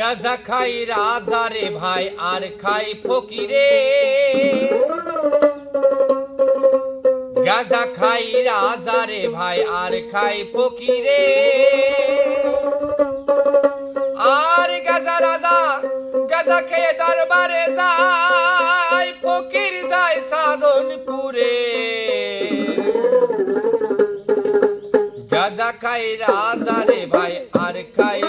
গাজা খাই রাজারে ভাই, আর খাই ফকিরে। গাজা খাই রাজারে ভাই, আর খাই ফকিরে। আর গাজা রাজা গাজা খেয়ে দরবারে যায়, ফকির যায় সাধনপুরে। গাজা খাই রাজারে ভাই, আর খাই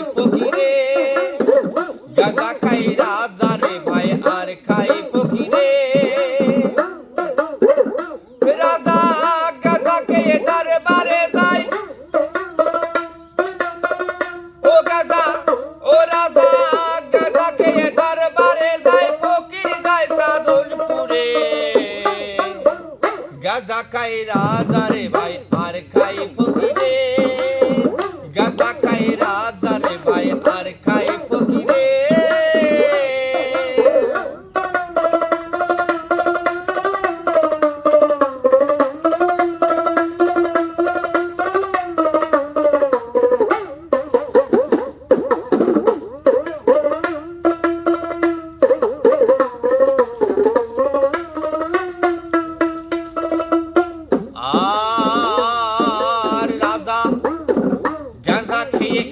খাই রাজারে ভাই আর খাই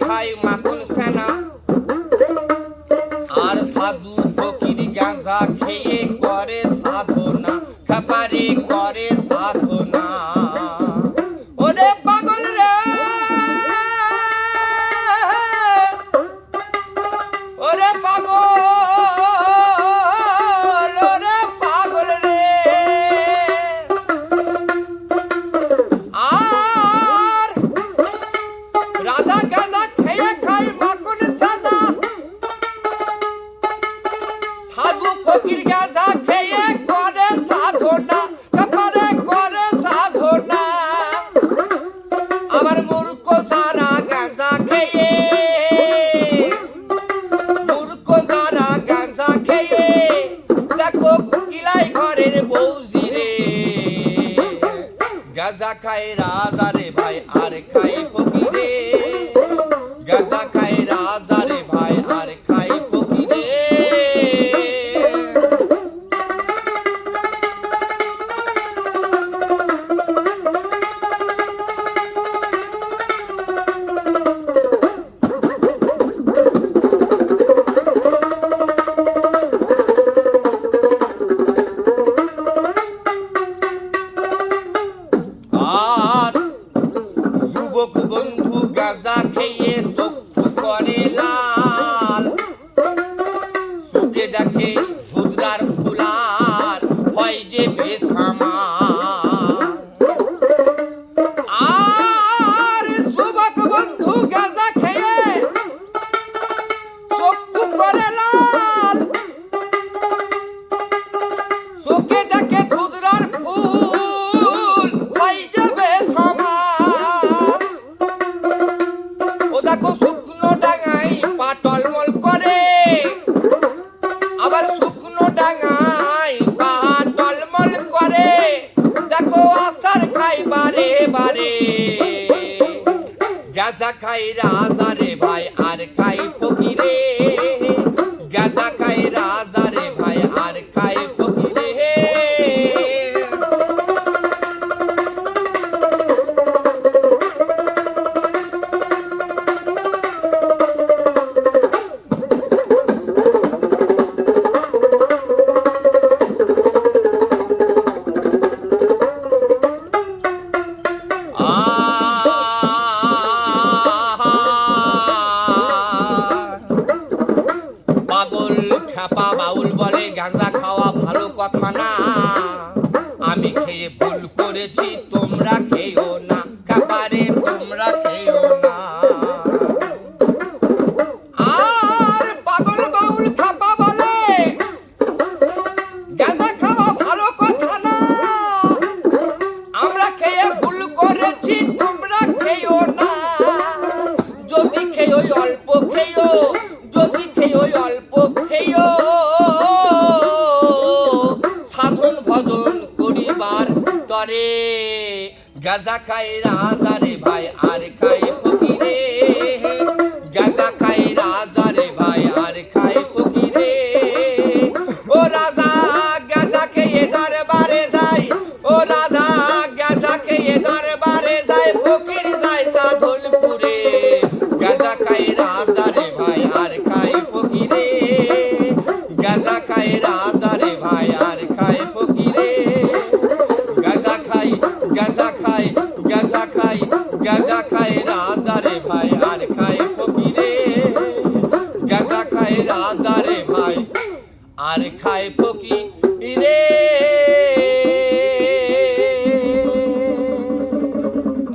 খেয়ে মাখন সেনা আর সাধু ফকির গাঁজা খেয়ে করে সাধনা, খাপারে করে সাধনা। ওরে পাগল রে! ওরে পাগল ওরে পাগল রে! আর রাজা খায় রাজা ভাই আর খাই Peace. গাঁজা পাগল খাপা বাউল বলে, গাঁজা খাওয়া ভালো কথা না। আমি খেয়ে ভুল করেছি, তোমরা খেয়েও না। গাঁজা খাই রাজা রে ভাই আর খাই ফকিরে আর খায়